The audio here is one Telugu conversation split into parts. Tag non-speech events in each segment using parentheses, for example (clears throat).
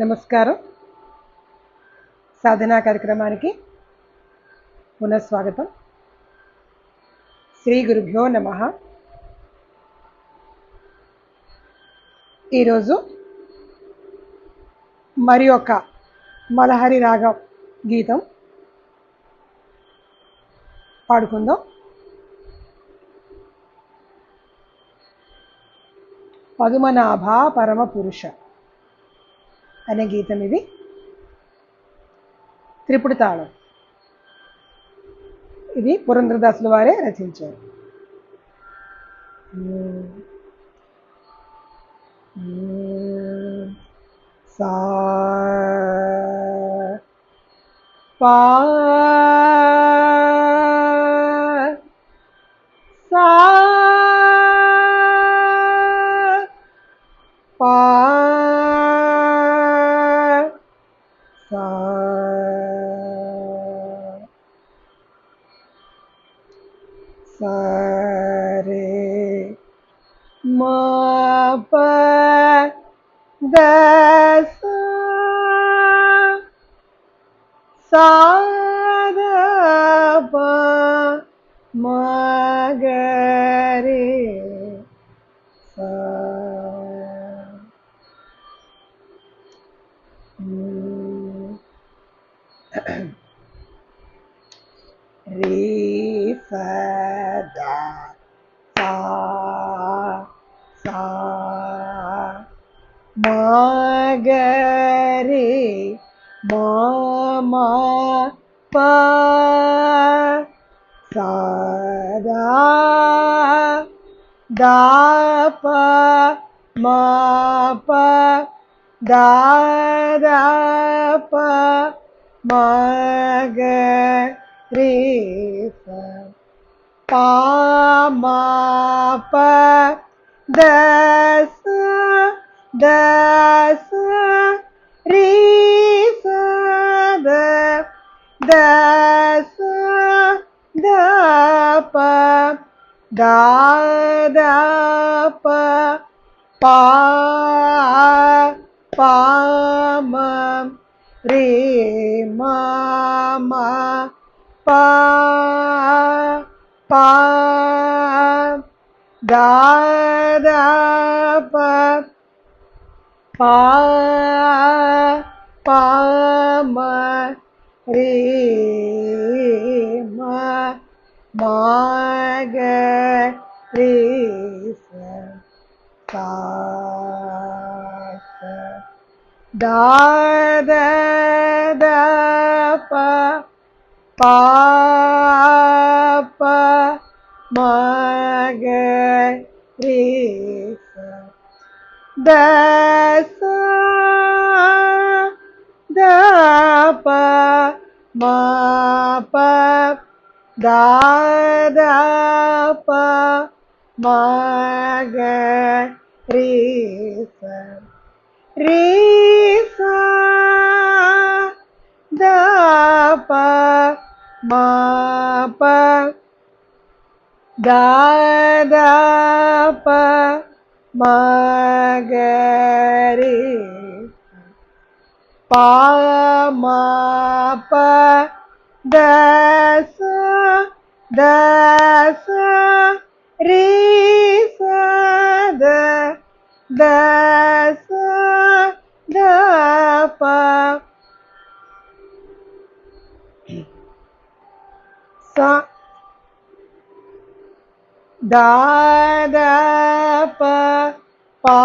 నమస్కారం. సాధనా కార్యక్రమానికి పునఃస్వాగతం. శ్రీ గురుభ్యో నమ. ఈరోజు మరి ఒక మలహరి రాగం గీతం పాడుకుందాం. పదుమనాభ పరమ పురుష అనే గీతం ఇది. త్రిపుడి తాళం. ఇది పురంధ్రదాసుల వారే రచించారు. సా పా సా Refer. (clears throat) (clears throat) നഗരേ മാമ സാരാ ദാപ മാപ ദാരാപ മഗ രേ പാമാപ ദ da sa re sa da da sa da pa da da pa pa pa ma re ma ma pa pa da da പാ പാമ രേ മാഗ രേ ദാദ പ പാപ മഗ രേ ദ ப மா ப தா ப மாக ரீச ரீச த ப மா ப தா ப magare pa ma pa dasa dasa re da dasa da pa sa da da ப பா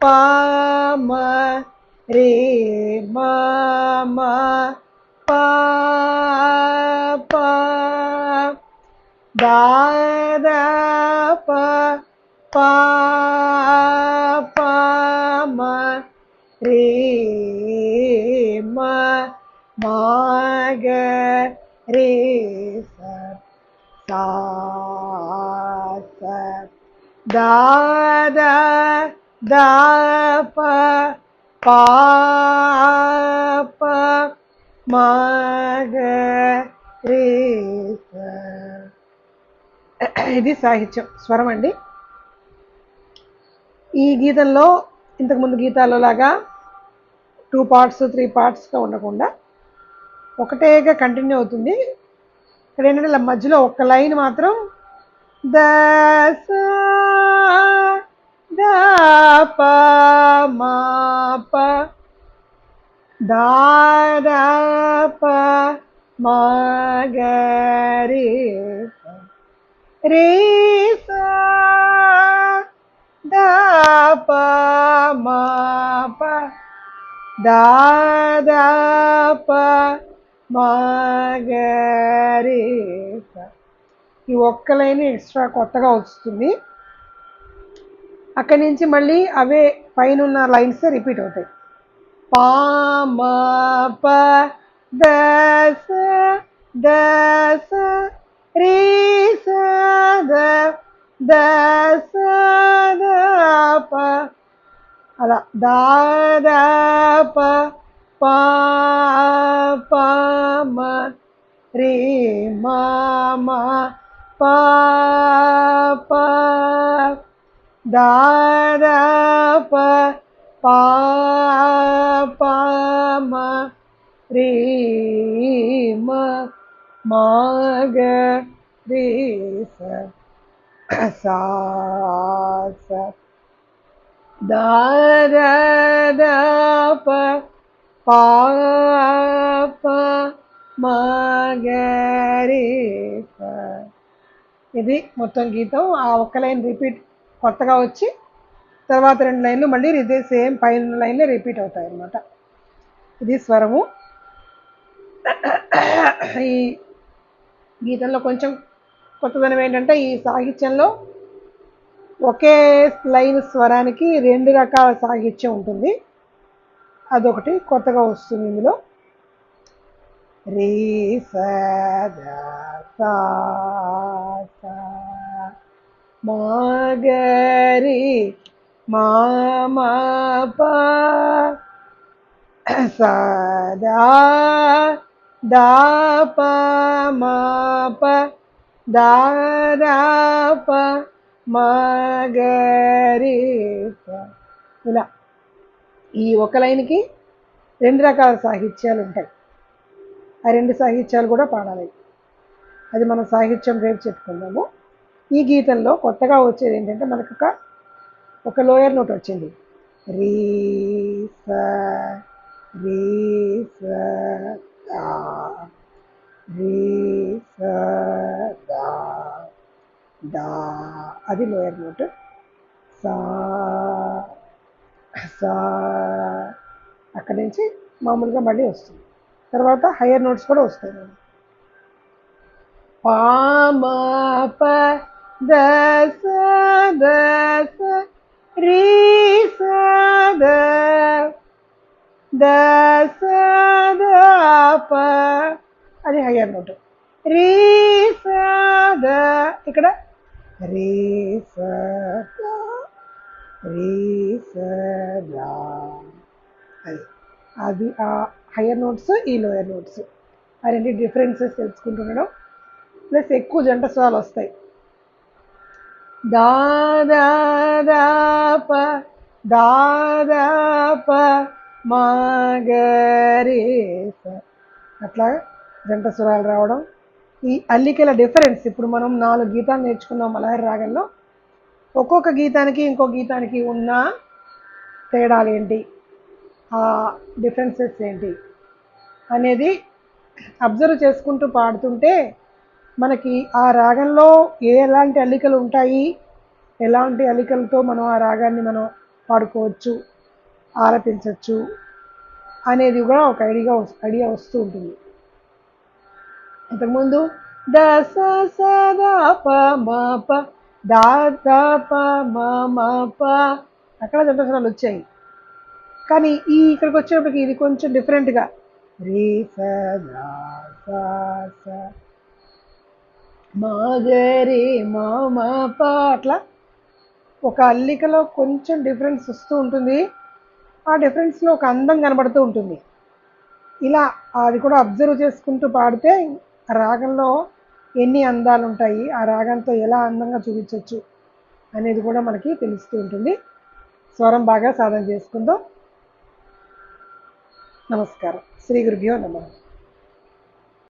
பா ம ரே ம ம பா பா பா பா దా ద దా ప పా ప రే ఇది సాహిత్యం. స్వరం అండి. ఈ గీతంలో ఇంతకుముందు గీతాల్లో లాగా టూ పార్ట్స్ త్రీ పార్ట్స్గా ఉండకుండా ఒకటేగా కంటిన్యూ అవుతుంది. ఇక్కడ ఏంటంటే మధ్యలో ఒక లైన్ మాత్రం దస ద ప మా ప దా ద ప మా గ ఈ ఒక్క లైన్ ఎక్స్ట్రా కొత్తగా వస్తుంది. అక్కడి నుంచి మళ్ళీ అవే పైన ఉన్న లైన్స్ రిపీట్ అవుతాయి. పామ ప దస దస రీ స ద దస ప. అలా దా దా ప పా పా మ రే మా మా. പ പ ദ പ പ പ മ രീ മ മാഗ രീ സ ദ സ ധാര പ പ പ മാഗ രീ സ. ఇది మొత్తం గీతం. ఆ ఒక్క లైన్ రిపీట్ కొత్తగా వచ్చి తర్వాత రెండు లైన్లు మళ్ళీ ఇదే సేమ్ పైన లైన్లే రిపీట్ అవుతాయి అన్నమాట. ఇది స్వరము. ఈ గీతంలో కొంచెం కొత్తదనం ఏంటంటే ఈ సాహిత్యంలో ఒకే లైన్ స్వరానికి రెండు రకాల సాహిత్యం ఉంటుంది. అదొకటి కొత్తగా వస్తుంది ఇందులో. రీ స ద మామప స దాప మాప రి దా ఇలా. ఈ ఒక లైన్కి రెండు రకాల సాహిత్యాలు ఉంటాయి. ఆ రెండు సాహిత్యాలు కూడా పాడాలి. అది మన సాహిత్యం రేపు చెప్పుకుందాము. ఈ గీతంలో కొత్తగా వచ్చేది ఏంటంటే మనకు ఒక ఒక లోయర్ నోట్ వచ్చింది. రీ స రీ స రీ స దా. దా. అది లోయర్ నోట్ సా సా. అక్కడి నుంచి మామూలుగా మళ్ళీ వస్తుంది. తర్వాత హయ్యర్ నోట్స్ కూడా వస్తాయి. పామప దశ దశ రీ సద ద దస అది హయ్యర్ నోట్ రీ సద ఇక్కడ రీ స రీ సద అది అది ఆ హయ్యర్ నోట్స్ ఈ లోయర్ నోట్స్ ఆ రెండు డిఫరెన్సెస్ తెలుసుకుంటుండడం ప్లస్ ఎక్కువ జంట స్వరాలు వస్తాయి దాదాప దాదాప మాగరేస అట్లా జంట స్వరాలు రావడం. ఈ అల్లికల డిఫరెన్స్ ఇప్పుడు మనం నాలుగు గీతాలు నేర్చుకున్నాం మలహరి రాగంలో. ఒక్కొక్క గీతానికి ఇంకో గీతానికి ఉన్న తేడాలు ఏంటి? ఆ డిఫరెన్సెస్ ఏంటి? అనేది అబ్జర్వ్ చేసుకుంటూ పాడుతుంటే మనకి ఆ రాగంలో ఏ ఎలాంటి అల్లికలు ఉంటాయి ఎలాంటి అల్లికలతో మనం ఆ రాగాన్ని మనం పాడుకోవచ్చు ఆలపించవచ్చు అనేది కూడా ఒక ఐడియా ఐడియా వస్తూ ఉంటుంది. ఇంతకుముందు ద స ప ప ద ప ప అక్కడ జంటస్వరాలు వచ్చాయి. కానీ ఈ ఇక్కడికి వచ్చేటప్పటికి ఇది కొంచెం డిఫరెంట్గా రీ స మాగరి మామ స మా మా ఒక అల్లికలో కొంచెం డిఫరెన్స్ వస్తూ ఉంటుంది. ఆ డిఫరెన్స్లో ఒక అందం కనబడుతూ ఉంటుంది. ఇలా అది కూడా అబ్జర్వ్ చేసుకుంటూ పాడితే ఆ రాగంలో ఎన్ని అందాలు ఉంటాయి ఆ రాగంతో ఎలా అందంగా చూపించవచ్చు అనేది కూడా మనకి తెలుస్తూ ఉంటుంది. స్వరం బాగా సాధన చేసుకుందాం. నమస్కారం. శ్రీ గురుభ్యో నమః.